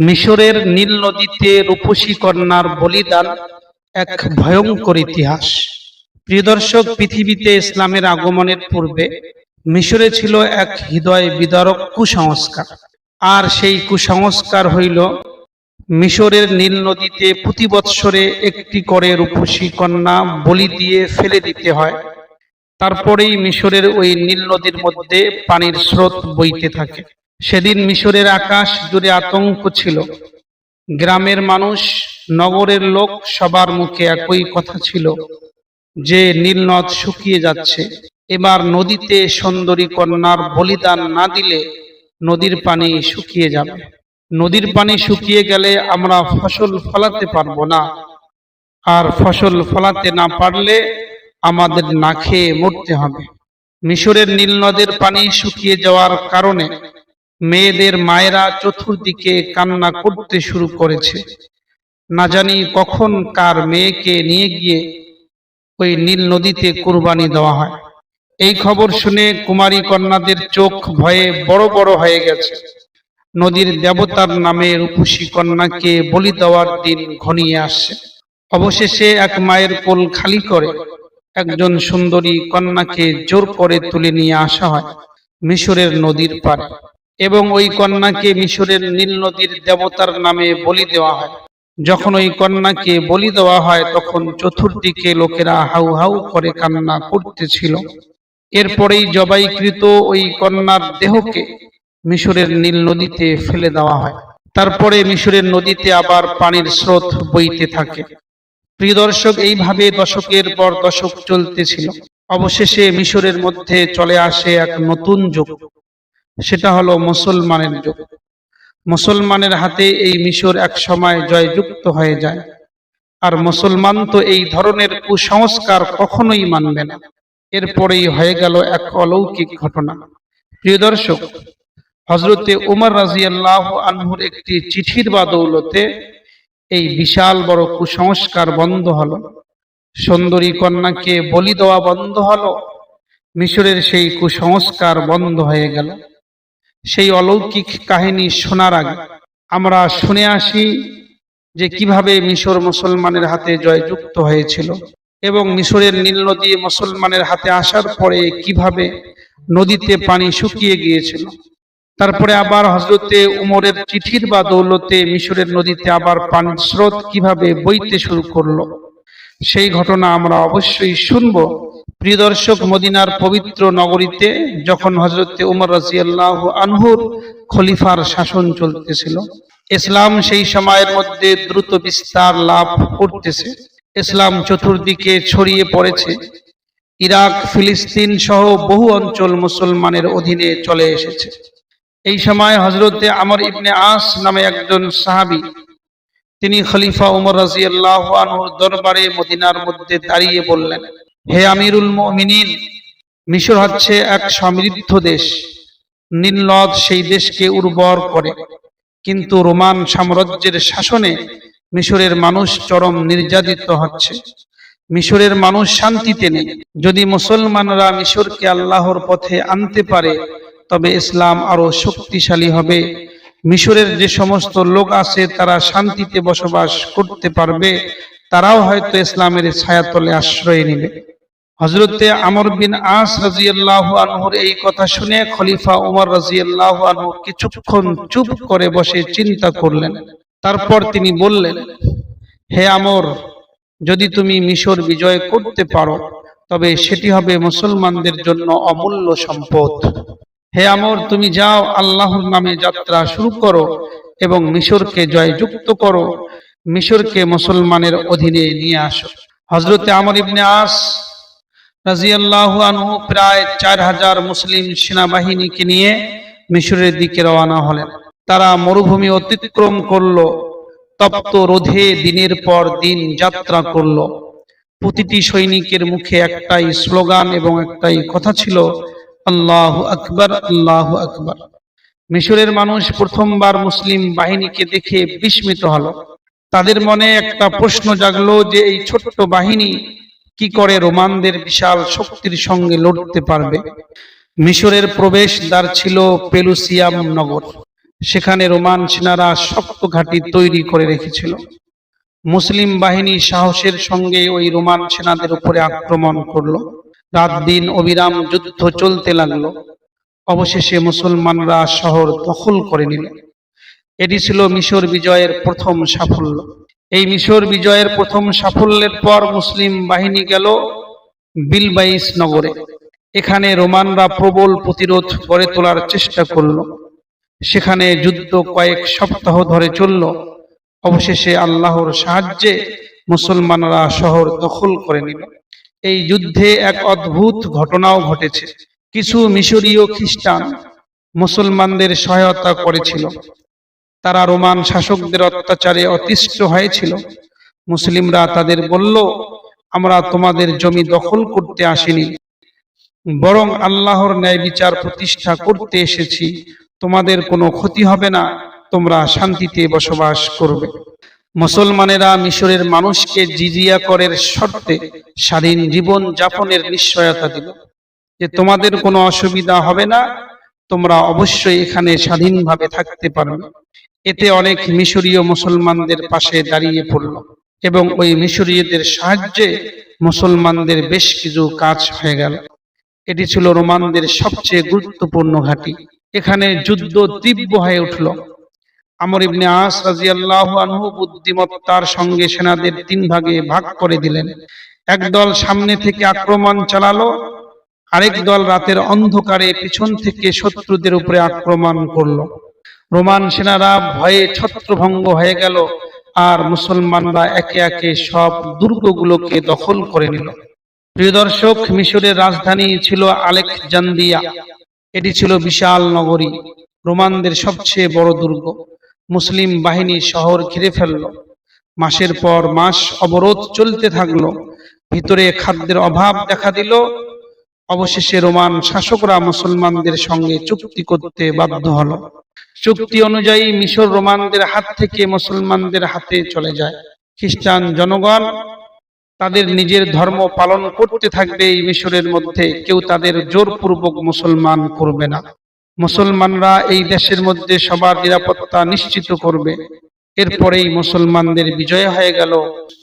মিশরের নীল নদীতে রূপসী কন্যার বলিদান এক ভয়ঙ্কর ইতিহাস। প্রিয় দর্শক, পৃথিবীতে ইসলামের আগমনের পূর্বে মিশরে ছিল এক হৃদয় বিদারক কুসংস্কার। আর সেই কুসংস্কার হইল মিশরের নীল নদীতে প্রতি বৎসরে একটি করে রূপসী কন্যা বলি দিয়ে ফেলে দিতে হয়। তারপরেই মিশরের ওই নীল নদীর মধ্যে পানির স্রোত বইতে থাকে। সেদিন মিশরের আকাশ জুড়ে আতঙ্ক ছিল। গ্রামের মানুষ, নগরের লোক সবার মুখে একই কথা ছিল, যে নীলনদ শুকিয়ে যাচ্ছে। এবার নদীতে সুন্দরী কন্যার বলিদান না দিলে নদীর পানি শুকিয়ে যাবে। নদীর পানি শুকিয়ে গেলে আমরা ফসল ফলাতে পারব না। আর ফসল ফলাতে না পারলে আমাদের না খেয়ে মরতে হবে। মিশরের নীল নদের পানি শুকিয়ে যাওয়ার কারণে মেয়েদের মায়েরা চতুর্দিকে কান্না করতে শুরু করেছে। না জানি কখন কার মেয়েকে নিয়ে গিয়ে ওই নীল নদীতে কুরবানি দেওয়া হয়। এই খবর শুনে কুমারী কন্যাদের চোখ ভয়ে বড় বড় হয়ে গেছে। নদীর দেবতার নামে রূপসী কন্যাকে বলি দেওয়ার দিন ঘনিয়ে আসছে। অবশেষে এক মায়ের কোল খালি করে একজন সুন্দরী কন্যাকে জোর করে তুলে নিয়ে আসা হয় মিশরের নদীর পাড়ে। এবং ওই কন্যাকে মিশরের নীল নদীর দেবতার নামে বলি দেওয়া হয়। যখন ওই কন্যাকে বলি দেওয়া হয়, তখন চতুর্দিকে লোকেরা হাউ হাউ করে কান্না করতেছিল। এরপরেই জবাইকৃত ওই কন্যার দেহকে মিশরের নীল নদীতে ফেলে দেওয়া হয়। তারপরে মিশরের নদীতে আবার পানির স্রোত বইতে থাকে। প্রিয় দর্শক, এইভাবে দশকের পর দশক চলতেছিল। অবশেষে মিশরের মধ্যে চলে আসে এক নতুন যুগ। সেটা হলো মুসলমানের যুগ। মুসলমানের হাতে এই মিশর এক সময় জয়যুক্ত হয়ে যায়। আর মুসলমান তো এই ধরনের কুসংস্কার কখনোই মানবে না। এরপরেই হয়ে গেল এক অলৌকিক ঘটনা। প্রিয় দর্শক হজরতে উমর রাজিয়াল্লাহ আনহুর একটি চিঠির বাদৌলতে এই বিশাল বড় কুসংস্কার বন্ধ হলো। সুন্দরী কন্যাকে বলি দেওয়া বন্ধ হলো। মিশরের সেই কুসংস্কার বন্ধ হয়ে গেল। সেই অলৌকিক কাহিনী শোনার আগে আমরা শুনে আসি যে কীভাবে মিশর মুসলমানের হাতে জয়যুক্ত হয়েছিল এবং মিশরের নীল নদী মুসলমানের হাতে আসার পরে কীভাবে নদীতে পানি শুকিয়ে গিয়েছিল। তারপরে আবার হজরতে উমরের চিঠির বা দৌলতে মিশরের নদীতে আবার পানির স্রোত কীভাবে বইতে শুরু করল, সেই ঘটনা আমরা অবশ্যই শুনব। প্রিয় দর্শক, মদিনার পবিত্র নগরীতে যখন হজরতে উমর রাজিয়াল্লাহ আনহুর খলিফার শাসন চলতেছিল, ইসলাম সেই সময়ের মধ্যে দ্রুত বিস্তার লাভ করতেছে। ইসলাম চতুর্দিকে ছড়িয়ে পড়েছে। ইরাক, ফিলিস্তিন সহ বহু অঞ্চল মুসলমানের অধীনে চলে এসেছে। এই সময় হজরতে আমর ইবনে আস নামে একজন সাহাবি, তিনি খলিফা উমর রাজিয়াল্লাহ আনহুর দরবারে মদিনার মধ্যে দাঁড়িয়ে বললেন হে আমিরুল মুমিনিন, মিশর হচ্ছে এক সমৃদ্ধ দেশ। নীলনদ সেই দেশকে উর্বর করে। কিন্তু রোমান সাম্রাজ্যের শাসনে মিশরের মানুষ চরম নির্যাতিত হচ্ছে। মিশরের মানুষ শান্তিতে নেই যদি মুসলমানরা মিশরকে আল্লাহর পথে আনতে পারে, তবে ইসলাম আরও শক্তিশালী হবে। মিশরের যে সমস্ত লোক আছে, তারা শান্তিতে বসবাস করতে পারবে। তারাও হয়তো ইসলামের ছায়াতলে আশ্রয় নেবে। হজরতে আমর বিন আস রাজিয়াল্লাহ আনহুর এই কথা শুনে খলিফা উমর রাজিয়াল্লাহ আনহু কিছুক্ষণ চুপ করে বসে চিন্তা করলেন। তারপর তিনি বললেন, হে আমর, যদি তুমি মিশর বিজয় করতে পারো, তবে সেটি হবে মুসলমানদের জন্য অমূল্য সম্পদ। হে আমর, তুমি যাও, আল্লাহর নামে যাত্রা শুরু করো এবং মিশরকে জয়যুক্ত করো। মিশরকে মুসলমানের অধীনে নিয়ে আসো। হজরতে আমর ইবনে আস রাজিয়াল্লাহু প্রায় চার হাজার মুসলিম সেনাবাহিনীকে নিয়ে মিশরের দিকে রওনা হলেন। তারা মরুভূমি অতিক্রম করল, তপ্ত রোধে দিনের পর দিন যাত্রা করল। প্রতিটি সৈনিকের মুখে একটাই স্লোগান এবং একটাই কথা ছিল, আল্লাহ আকবর আল্লাহ আকবর। মিশরের মানুষ প্রথমবার মুসলিম বাহিনীকে দেখে বিস্মিত হলো। তাদের মনে একটা প্রশ্ন জাগলো যে, এই ছোট্ট বাহিনী কি করে রোমানদের বিশাল শক্তির সঙ্গে লড়তে পারবে? মিশরের প্রবেশ দ্বার ছিল পেলুসিয়াম নগর। সেখানে রোমান সেনারা শক্ত ঘাঁটি তৈরি করে রেখেছিল। মুসলিম বাহিনী সাহসের সঙ্গে ওই রোমান সেনাদের উপরে আক্রমণ করল। রাত দিন অবিরাম যুদ্ধ চলতে লাগল। অবশেষে মুসলমানরা শহর দখল করে নিল। এটি ছিল মিশর বিজয়ের প্রথম সাফল্য। এই মিশর বিজয়ের প্রথম সাফল্যের পর মুসলিম বাহিনী গেল বিলবাইস নগরে। এখানে রোমানরা প্রবল প্রতিরোধ গড়ে তোলার চেষ্টা করল। সেখানে যুদ্ধ কয়েক সপ্তাহ ধরে চলল। অবশেষে আল্লাহর সাহায্যে মুসলমানরা শহর দখল করে নিল। এই যুদ্ধে এক অদ্ভুত ঘটনাও ঘটেছে। কিছু মিশরীয় খ্রিস্টান মুসলমানদের সহায়তা করেছিল। তারা রোমান শাসকদের অত্যাচারে অতিষ্ঠ হয়েছিল। মুসলিমরা তাদের বলল, আমরা তোমাদের জমি দখল করতে আসিনি, বরং আল্লাহর ন্যায় বিচার প্রতিষ্ঠা করতে এসেছি। তোমাদের কোনো ক্ষতি হবে না, তোমরা শান্তিতে বসবাস করবে। মুসলমানেরা মিশরের মানুষকে জিজিয়া করের শর্তে স্বাধীন জীবন যাপনের নিশ্চয়তা দিল। যে তোমাদের কোনো অসুবিধা হবে না, তোমরা অবশ্যই এখানে স্বাধীনভাবে থাকতে পারবে। এতে অনেক মিশরীয় মুসলমানদের পাশে দাঁড়িয়ে পড়ল এবং ওই মিশরীয়দের সাহায্যে মুসলমানদের বেশ কিছু কাজ হয়ে গেল। এটি ছিল রোমানদের সবচেয়ে গুরুত্বপূর্ণ ঘাঁটি। এখানে যুদ্ধ তীব্র হয়ে উঠল। আমর ইবনে আস রাজিয়াল্লাহু আনহু বুদ্ধিমত্তার সঙ্গে সেনাদের তিন ভাগে ভাগ করে দিলেন। একদল সামনে থেকে আক্রমণ চালালো, আরেক দল রাতের অন্ধকারে পিছন থেকে শত্রুদের উপরে আক্রমণ করল। রোমান সেনারা ভয়ে ছত্রভঙ্গ হয়ে গেল আর মুসলমানরা একে একে সব দুর্গগুলোকে দখল করে নিল। প্রিয় দর্শক, মিশরের রাজধানী ছিল আলেকজান্দিয়া এটি ছিল বিশাল নগরী। রোমানদের সবচেয়ে বড় দুর্গ। মুসলিম বাহিনী শহর ঘিরে ফেলল। মাসের পর মাস অবরোধ চলতে থাকল। ভিতরে খাদ্যের অভাব দেখা দিল। অবশেষে রোমান শাসকরা মুসলমানদের সঙ্গে চুক্তি করতে বাধ্য হলো। চুক্তি অনুযায়ী মিশর রোমানদের হাত থেকে মুসলমানদের হাতে চলে যায়। খ্রিস্টান জনগণ তাদের নিজের ধর্ম পালন করতে থাকবে এই মিশরের মধ্যে, কেউ তাদের জোরপূর্বক মুসলমান করবে না। মুসলমানরা এই দেশের মধ্যে সবার নিরাপত্তা নিশ্চিত করবে। এরপরেই মুসলমানদের বিজয় হয়ে গেল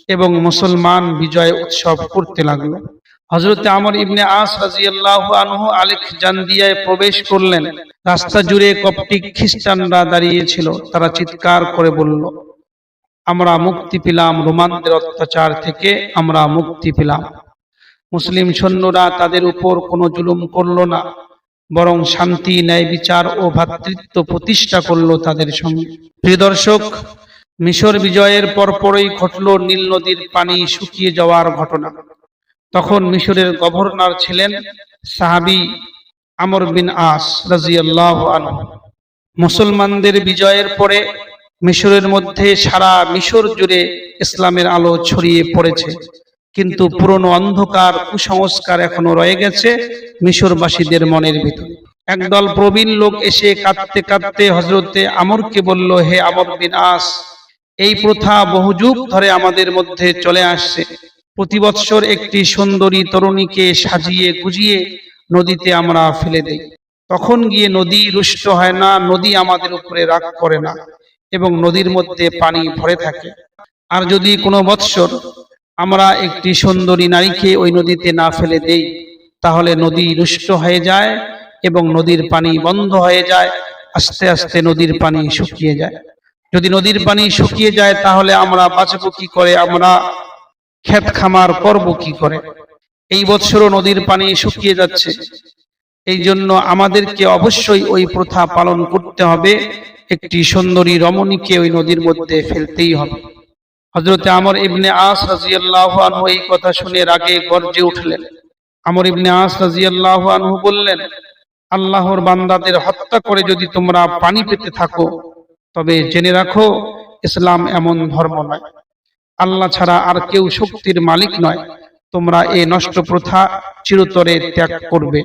এবং মুসলমান বিজয় উৎসব করতে লাগল। হজরত আমর ইবনে আস রাজিয়াল্লাহু আনহু আলেকজান্দিয়ায় প্রবেশ করলেন। রাস্তা জুড়ে কপটিক খ্রিস্টানরা দাঁড়িয়েছিল তারা চিৎকার করে বলল, আমরা মুক্তি পেলাম রোমানদের অত্যাচার থেকে, আমরা মুক্তি পেলাম। মুসলিম সৈন্যরা তাদের উপর কোনো জুলুম করল না, বরং শান্তি, ন্যায় বিচার ও ভ্রাতৃত্ব প্রতিষ্ঠা করল তাদের সঙ্গে। প্রিয় দর্শক, মিশর বিজয়ের পরপরই ঘটল নীল নদীর পানি শুকিয়ে যাওয়ার ঘটনা। তখন মিশরের গভর্নর ছিলেন সাহাবি আমর বিন আস রাজিয়াল্লাহ আনহু। মুসলমানদের বিজয়ের পরে মিশরের মধ্যে সারা মিশর জুড়ে ইসলামের আলো ছড়িয়ে পড়েছে। কিন্তু পুরনো অন্ধকার কুসংস্কার এখনও রয়ে গেছে মিশরবাসীদের মনের ভিতর। একদল প্রবীণ লোক এসে কাঁদতে কাঁদতে হজরতে আমরকে বলল, হে আমর বিন আস, এই প্রথা বহু যুগ ধরে আমাদের মধ্যে চলে আসছে। প্রতি বৎসর একটি সুন্দরী তরুণীকে সাজিয়ে গুজিয়ে নদীতে আমরা ফেলে দেই। তখন গিয়ে নদী রুষ্ট হয় না, নদী আমাদের উপরে রাগ করে না এবং নদীর মধ্যে পানি ভরে থাকে। আর যদি কোনো বৎসর আমরা একটি সুন্দরী নারীকে ওই নদীতে না ফেলে দেই, তাহলে নদী রুষ্ট হয়ে যায় এবং নদীর পানি বন্ধ হয়ে যায়, আস্তে আস্তে নদীর পানি শুকিয়ে যায়। যদি নদীর পানি শুকিয়ে যায়, তাহলে আমরা বাঁচবো কি করে? আমরা ক্ষেত খামার করব কি করে? এই বৎসরও নদীর পানি শুকিয়ে যাচ্ছে। এই জন্য আমাদেরকে অবশ্যই ওই প্রথা পালন করতে হবে। একটি সুন্দরী রমণীকে ওই নদীর মধ্যে ফেলতেই হবে। হজরতে আমর ইবনে আস রাজিয়াল্লাহ আনহু এই কথা শুনে রাগে গর্জে উঠলেন। আমর ইবনে আস রাজিয়াল্লাহ আনহু বললেন, আল্লাহর বান্দাদের হত্যা করে যদি তোমরা পানি পেতে থাকো, তবে জেনে রাখো, ইসলাম এমন ধর্ম নয়। আল্লাহ ছাড়া আর কেউ শক্তির মালিক নয়। তোমরা এই নষ্ট প্রথা চিরতরে ত্যাগ করবে।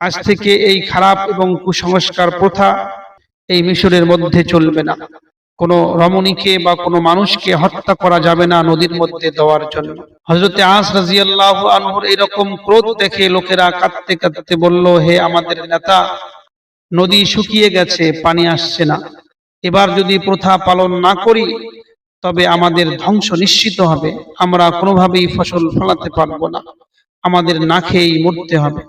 আজ থেকে এই খারাপ এবং কুসংস্কার প্রথা এই মিশরের মধ্যে চলবে না। কোনো রমণীকে বা কোনো মানুষকে হত্যা করা যাবে না নদীর মধ্যে দেওয়ার জন্য। হজরতে আস রাজিয়াল্লাহ আনহুর এরকম ক্রোধ দেখে লোকেরা কাঁদতে কাঁদতে বলল, হে আমাদের নেতা, নদী শুকিয়ে গেছে, পানি আসছে না। এবার যদি প্রথা পালন না করি তবে আমাদের ধ্বংস নিশ্চিত হবে। আমরা কোনোভাবেই ফসল ফলাতে পারব না। আমাদের না খেয়েই মরতে হবে।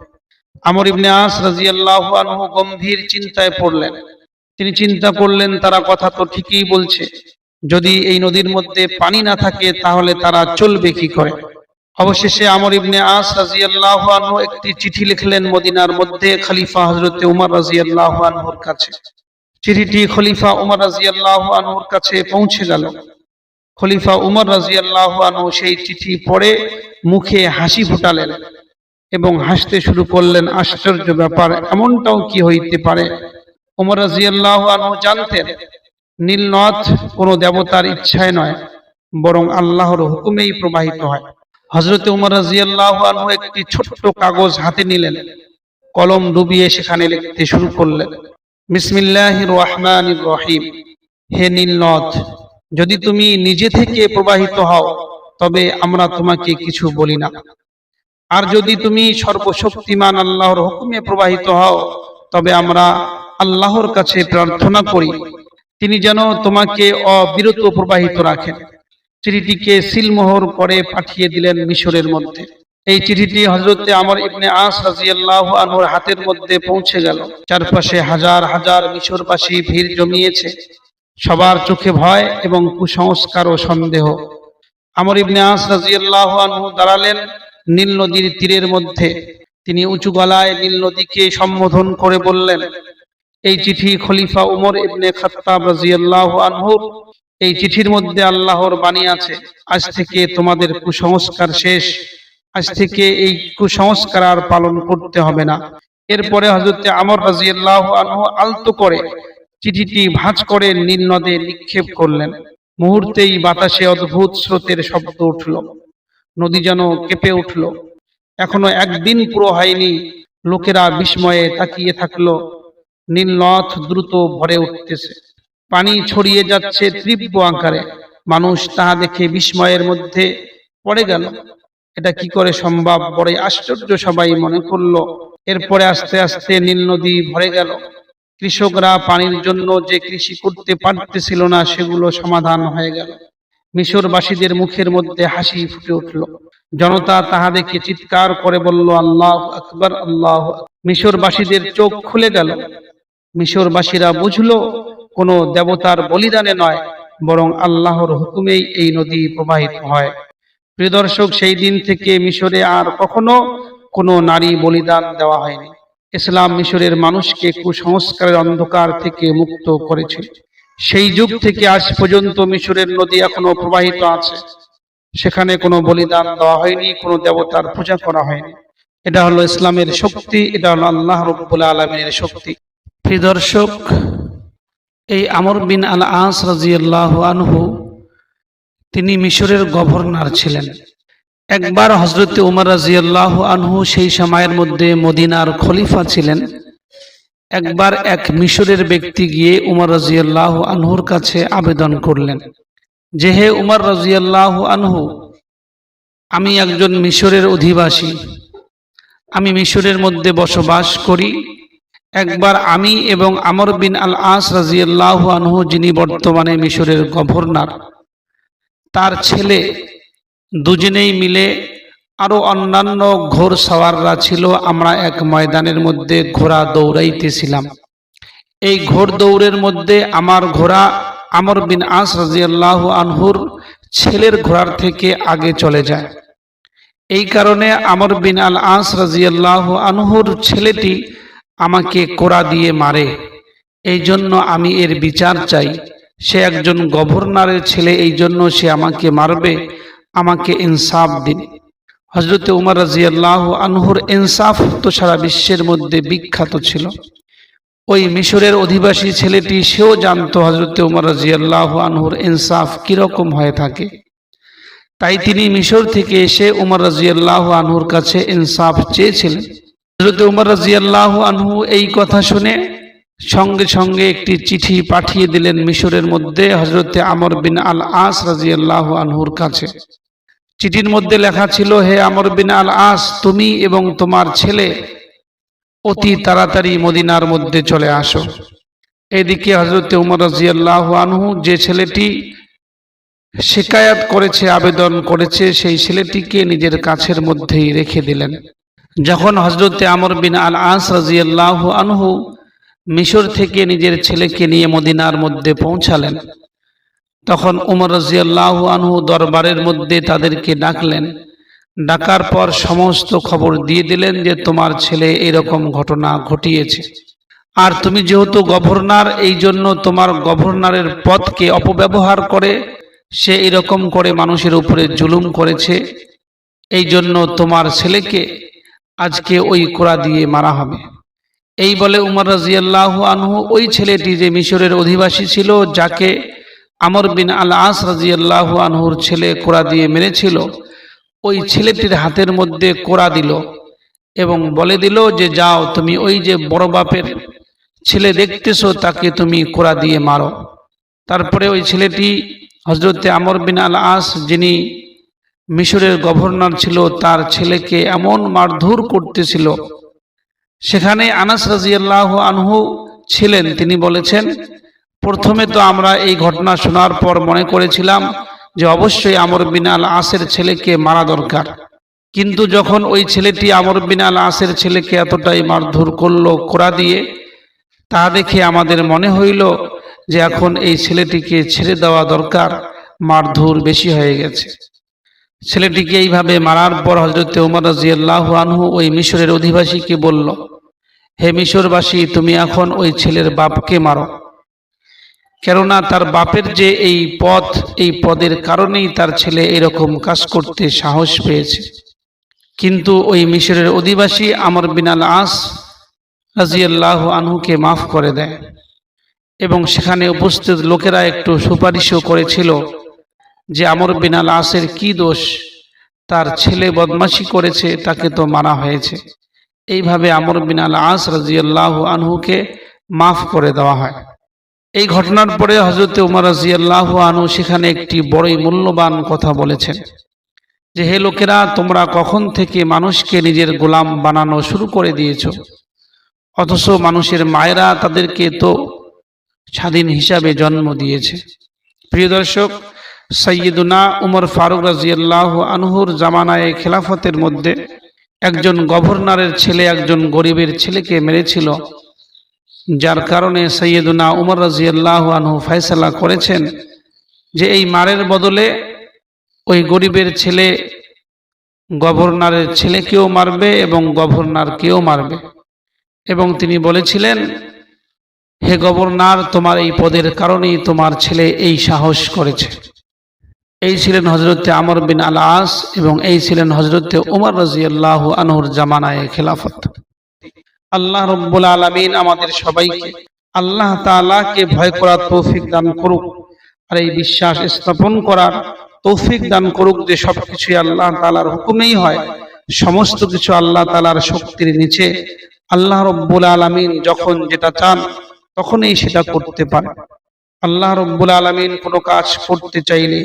আমর ইবনে আস রাজিয়াল্লাহু আনহু গম্ভীর চিন্তায় পড়লেন। তিনি চিন্তা করলেন, তারা কথা তো ঠিকই বলছে। যদি এই নদীর মধ্যে পানি না থাকে, তাহলে তারা চলবে কি করে? অবশেষে আমর ইবনে আস রাজিয়াল্লাহু আনহু একটি চিঠি লিখলেন মদিনার মধ্যে খলিফা হযরত উমর রাজিয়াল্লাহু আনহুর কাছে। চিঠিটি খলিফা উমর রাজিয়াল্লাহু আনহুর কাছে পৌঁছে গেল। খলিফা উমর রাজিয়াল্লাহু সেই চিঠি পড়ে মুখে হাসি ফুটালেন এবং হাসতে শুরু করলেন, আশ্চর্য ব্যাপার, এমনটাও কি হইতে পারে? উমর রাজিয়াল্লাহু আনহু জানতেন, নীল নদ কোনো দেবতার ইচ্ছায় নয়, বরং আল্লাহর হুকুমেই প্রবাহিত হয়। হজরত উমর রাজিয়াল্লাহু আনহু একটি ছোট্ট কাগজ হাতে নিলেন, কলম ডুবিয়ে সেখানে লিখতে শুরু করলেন, বিসমিল্লাহির রহমানির রহিম, হে নীল নদ যদি তুমি নিজে থেকে প্রবাহিত হও, তবে আমরা তোমাকে কিছু বলি না। আর যদি তুমি সর্বশক্তিমান আল্লাহর হুকুমে প্রবাহিত হও, তবে আমরা আল্লাহর কাছে প্রার্থনা করি, তিনি যেন তোমাকে অবিরত প্রবাহিত রাখেন। চিঠিটিকে সিলমোহর করে পাঠিয়ে দিলেন মিশরের মধ্যে। এই চিঠিটি হজরতে আমার ইবনে আস রাজিয়াল্লাহু আনহুর হাতের মধ্যে পৌঁছে গেল। চারপাশে হাজার হাজার মিশরবাসী ভিড় জমিয়েছে। সবার চোখে ভয় এবং কুসংস্কার ও সন্দেহ। আমর ইবনে আস রাজিয়াল্লাহু আনহু দাঁড়ালেন নীল নদীর তীরের মধ্যে। তিনি উঁচু গলায় নীল নদীকে সম্বোধন করে বললেন, এই চিঠি খলিফা উমর ইবনে খাত্তাব রাজিয়াল্লাহু আনহুর। এই চিঠির মধ্যে আল্লাহর বাণী আছে, আজ থেকে তোমাদের কুসংস্কার শেষ। আজ থেকে এই কুসংস্কার আর পালন করতে হবে না। এরপরে হজরতে আমর রাজিয়াল্লাহু আনহু আলতো করে চিঠিটি ভাঁজ করে নীল নদে নিক্ষেপ করলেন। মুহূর্তেই বাতাসে অদ্ভুত স্রোতের শব্দ উঠল। নদী যেন কেঁপে উঠল। এখনও একদিন পুরো হয়নি। লোকেরা বিস্ময়ে তাকিয়ে থাকল। নীল নথ দ্রুত ভরে উঠতেছে। পানি ছড়িয়ে যাচ্ছে তীব্র আকারে। মানুষ তাহা দেখে বিস্ময়ের মধ্যে পড়ে গেল। এটা কি করে সম্ভব? বড়ই আশ্চর্য সবাই মনে করল। এরপরে আস্তে আস্তে নীল নদী ভরে গেল। কৃষকরা পানির জন্য যে কৃষি করতে পারতেছিল না, সেগুলো সমাধান হয়ে গেল। মিশরবাসীদের মুখের মধ্যে হাসি ফুটে উঠল। জনতা তাহা দেখে চিৎকার করে বলল, আল্লাহ আকবর, আল্লাহ মিশরবাসীদের চোখ খুলে গেল। মিশরবাসীরা বুঝলো, কোনো দেবতার বলিদানে নয়, বরং আল্লাহর হুকুমেই এই নদী প্রবাহিত হয়। প্রিয় দর্শক সেই দিন থেকে মিশরে আর কখনো কোনো নারী বলিদান দেওয়া হয়নি। ইসলাম মিশরের মানুষকে কুসংস্কারের অন্ধকার থেকে মুক্ত করেছে। সেই যুগ থেকে আজ পর্যন্ত মিশরের নদী এখনও প্রবাহিত আছে। সেখানে কোনো বলিদান দেওয়া হয়নি, কোনো দেবতার পূজা করা হয়নি। এটা হলো ইসলামের শক্তি, এটা হলো আল্লাহ রব্বুল আলমের শক্তি। দর্শক, এই আমর বিন আল আস রাজিয়াল্লাহ আনহু, তিনি মিশরের গভর্নর ছিলেন। একবার হজরত উমর রাজিয়াল্লাহ আনহু সেই সময়ের মধ্যে মদিনার খলিফা ছিলেন। একবার এক মিশরের ব্যক্তি গিয়ে উমর রাজিয়াল্লাহ আনহুর কাছে আবেদন করলেন যে, হে উমর রাজিয়াল্লাহ আনহু, আমি একজন মিশরের অধিবাসী। আমি মিশরের মধ্যে বসবাস করি। একবার আমি এবং আমর বিন আল আস রাজিয়াল্লাহ আনহু যিনি বর্তমানে মিশরের গভর্নর, তার ছেলে দুজনেই মিলে আরও অন্যান্য ঘোর সওয়াররা ছিল, আমরা এক ময়দানের মধ্যে ঘোড়া দৌড়াইতেছিলাম। এই ঘোর দৌড়ের মধ্যে আমার ঘোড়া আমর বিন আস রাজিয়াল্লাহ আনহুর ছেলের ঘোড়ার থেকে আগে চলে যায়। এই কারণে আমর বিন আল আস রাজিয়াল্লাহ আনহুর ছেলেটি আমাকে কোড়া দিয়ে মারে। এই জন্য আমি এর বিচার চাই, সে একজন গভর্নরের ছেলে, এই জন্য সে আমাকে মারবে। আমাকে ইনসাফ দিন। হজরত উমর রাজিয়াল্লাহ আনহুর ইনসাফ তো সারা বিশ্বের মধ্যে বিখ্যাত ছিল। ওই মিশরের অধিবাসী ছেলেটি, সেও জানতো হজরত উমর রাজিয়াল্লাহ আনহুর ইনসাফ কীরকম হয়ে থাকে। তাই তিনি মিশর থেকে এসে উমর রাজিয়াল্লাহ আনহুর কাছে ইনসাফ চেয়েছিলেন। হজরত উমর রাজিয়াল্লাহ আনহু এই কথা শুনে সঙ্গে সঙ্গে একটি চিঠি পাঠিয়ে দিলেন মিশরের মধ্যে হজরতে আমর বিন আল আস রাজিয়াল্লাহ আনহুর কাছে। চিঠির মধ্যে লেখা ছিল, হে আমর বিন আল আস তুমি এবং তোমার ছেলে, অতি তাড়াতাড়ি মদিনার মধ্যে চলে আসো। এদিকে হজরত উমর রাজিয়াল্লাহ আনহু যে ছেলেটি শিকায়াত করেছে, আবেদন করেছে, সেই ছেলেটিকে নিজের কাছের মধ্যেই রেখে দিলেন। যখন হজরতে আমর বিন আল আস রাজিয়াল্লাহ আনহু মিশর থেকে নিজের ছেলেকে নিয়ে মদিনার মধ্যে পৌঁছালেন তখন উমর রাজিয়াল্লাহ আনহু দরবারের মধ্যে তাদেরকে ডাকলেন। ডাকার পর সমস্ত খবর দিয়ে দিলেন যে, তোমার ছেলে এরকম ঘটনা ঘটিয়েছে। আর তুমি যেহেতু গভর্নর, এই জন্য তোমার গভর্নরের পদকে অপব্যবহার করে, সে এরকম করে মানুষের উপরে জুলুম করেছে। এই জন্য তোমার ছেলেকে আজকে ওই কোড়া দিয়ে মারা হবে। এই বলে উমর রাজিয়াল্লাহ আনহু ওই ছেলেটি যে মিশরের অধিবাসী ছিল, যাকে আমর বিন আল আস রাজিয়াল্লাহ আনহুর ছেলে কোড়া দিয়ে মেরেছিল ওই ছেলেটির হাতের মধ্যে কোড়া দিল এবং বলে দিল যে, যাও, তুমি ওই যে বড় বাপের ছেলে দেখতেছো, তাকে তুমি কোড়া দিয়ে মারো। তারপরে ওই ছেলেটি হজরতে আমর বিন আল আস যিনি মিশরের গভর্নর ছিল, তার ছেলেকে এমন মারধর করতেছিল। সেখানে আনাস রাজিয়াল্লাহ আনহু ছিলেন, তিনি বলেছেন প্রথমে তো আমরা এই ঘটনা শোনার পর মনে করেছিলাম যে অবশ্যই আমর বিন আসের ছেলেকে মারা দরকার। কিন্তু যখন ওই ছেলেটি আমর বিন আল আসের ছেলেকে এতটাই মারধর করল কোড়া দিয়ে, তা দেখে আমাদের মনে হইল যে এখন এই ছেলেটিকে ছেড়ে দেওয়া দরকার, মারধর বেশি হয়ে গেছে। ছেলেটিকে এইভাবে মারার পর হজরত উমর রাজিয়াল্লাহ আনহু ওই মিশরের অধিবাসীকে বলল, হে মিশরবাসী, তুমি এখন ওই ছেলের বাপকে মারো। কেননা তার বাপের যে এই পথ, এই পদের কারণেই তার ছেলে এরকম কাজ করতে সাহস পেয়েছে। কিন্তু ওই মিশরের অধিবাসী আমর বিনাল আস রাজিয়াল্লাহ আনহুকে মাফ করে দেয় এবং সেখানে উপস্থিত লোকেরা একটু সুপারিশও করেছিল যে আমর বিনাল আসের কি দোষ, তার ছেলে বদমাশি করেছে, তাকে তো মারা হয়েছে। এইভাবে আমর বিনাল আস রাজিয়াল্লাহ আনহুকে মাফ করে দেওয়া হয়। এই ঘটনার পরে হজরত উমর রাজিয়াল্লাহ আনু সেখানে একটি বড়ই মূল্যবান কথা বলেছেন যে, হে লোকেরা, তোমরা কখন থেকে মানুষকে নিজের গোলাম বানানো শুরু করে দিয়েছ? অথচ মানুষের মায়েরা তাদেরকে তো স্বাধীন হিসাবে জন্ম দিয়েছে। প্রিয় দর্শক সৈয়দুনা উমর ফারুক রাজিয়াল্লাহ আনহুর জামানায় খেলাফতের মধ্যে একজন গভর্নরের ছেলে, একজন গরিবের ছেলেকে মেরেছিল। যার কারণে সৈয়দুনা উমর রাজিয়াল্লাহ আনহু ফয়সালা করেছেন যে এই মারের বদলে ওই গরিবের ছেলে, গভর্নরের ছেলেকেও মারবে এবং গভর্নরকেও মারবে। এবং তিনি বলেছিলেন, হে গভর্নর, তোমার এই পদের কারণেই তোমার ছেলে এই সাহস করেছে। এই ছিলেন হজরতে আমর বিন আল আস এবং এই ছিলেন হজরতে উমর রাজিয়াল্লাহ আনহুর জামানায় খেলাফত। আল্লাহ রব্বুল আলমিন আমাদের সবাইকে আল্লাহ তালাকে ভয় করার তৌফিক দান করুক আর এই বিশ্বাস স্থাপন করার তৌফিক দান করুক যে সবকিছুই আল্লাহ তালার হুকুমেই হয়, সমস্ত কিছু আল্লাহ তালার শক্তির নিচে আল্লাহ রব্বুল আলমিন যখন যেটা চান তখনই সেটা করতে পারে। আল্লাহ রব্বুল আলমিন কোনো কাজ করতে চাইলে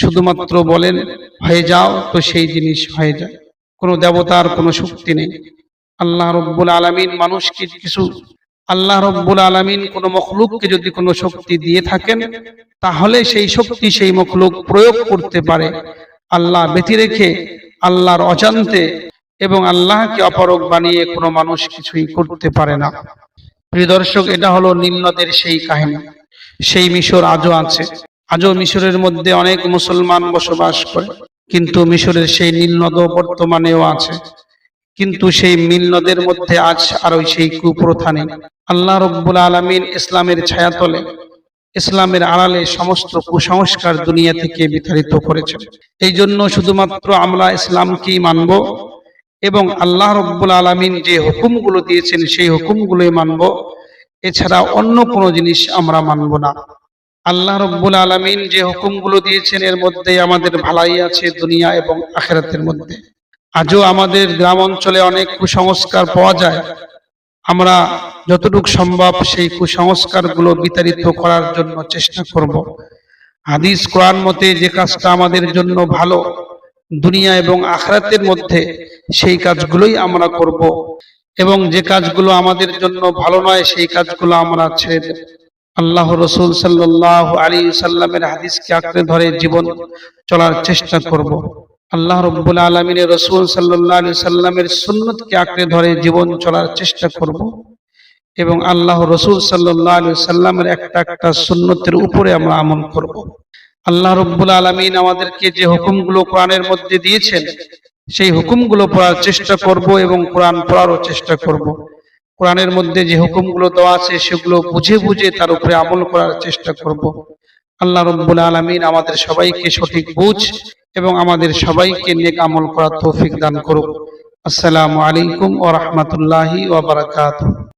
শুধুমাত্র বলেন, হয়ে যাও, তো সেই জিনিস হয়ে যায়। কোনো দেবতার কোনো শক্তি নেই। আল্লাহ রব্বুল আলমিন মানুষকে কিছু, আল্লাহ রব্বুল আলমিন কোনো মখলুককে যদি কোনো শক্তি দিয়ে থাকেন, তাহলে সেই শক্তি সেই মখলুক প্রয়োগ করতে পারে। আল্লাহ ব্যতি রেখে, আল্লাহর অজান্তে এবং আল্লাহকে অপরক বানিয়ে কোনো মানুষ কিছুই করতে পারে না। প্রিয় দর্শক, এটা হলো নিম্নদের সেই কাহিনী। সেই মিশর আজও আছে। আজও মিশরের মধ্যে অনেক মুসলমান বসবাস করে, কিন্তু মিশরের সেই নীলনদ বর্তমানেও আছে। কিন্তু সেই মিল নদের মধ্যে আজ আর ওই সেই কুপ্রথা নেই আল্লাহ রব্বুল আলমিন ইসলামের ছায়াতলে, ইসলামের আড়ালে সমস্ত কুসংস্কার দুনিয়া থেকে বিতাড়িত করেছে এই জন্য শুধুমাত্র আমরা ইসলামকেই মানব এবং আল্লাহ রব্বুল আলমিন যে হুকুমগুলো দিয়েছেন সেই হুকুমগুলোই মানব। এছাড়া অন্য কোনো জিনিস আমরা মানব না। আল্লাহ রব্বুল আলমিন যে হুকুমগুলো দিয়েছেন এর মধ্যে আমাদের ভালাই আছে দুনিয়া এবং আখেরাতের মধ্যে। আজও আমাদের গ্রাম অঞ্চলে অনেক কুসংস্কার পাওয়া যায়। আমরা যতটুকু সম্ভব সেই কুসংস্কারগুলো বিতাড়িত করার জন্য চেষ্টা করব। হাদিস, কোরআন মতে যে কাজটা আমাদের জন্য ভালো, দুনিয়া এবং আখরাতের মধ্যে সেই কাজগুলোই আমরা করব এবং যে কাজগুলো আমাদের জন্য ভালো নয় সেই কাজগুলো আমরা ছেড়ে দেব। আল্লাহ রসুল সাল্লাহ আলী সাল্লামের হাদিসকে আঁকড়ে ধরে জীবন চলার চেষ্টা করব। আল্লাহ রব্বুল আলমিনের রসুল সাল্লাহ আলী সাল্লামের সুন্নতকে আঁকড়ে ধরে জীবন চলার চেষ্টা করব। এবং আল্লাহ রসুল সাল্লাহ আলী সাল্লামের একটা একটা সুন্নতের উপরে আমরা আমল করব। আল্লাহ রব্বুল আলমিন আমাদেরকে যে হুকুমগুলো কোরআনের মধ্যে দিয়েছেন, সেই হুকুমগুলো পড়ার চেষ্টা করব এবং কোরআন পড়ারও চেষ্টা করব। কোরআনের মধ্যে যে হুকুমগুলো দেওয়া আছে, সেগুলো বুঝে বুঝে তার উপরে আমল করার চেষ্টা করব আল্লাহ রব্বুল আলমিন আমাদের সবাইকে সঠিক বুঝ এবং আমাদের সবাইকে নেক আমল করার তৌফিক দান করুক। আসসালামু আলাইকুম ওয়া রাহমাতুল্লাহি ওয়া বারাকাতুহু।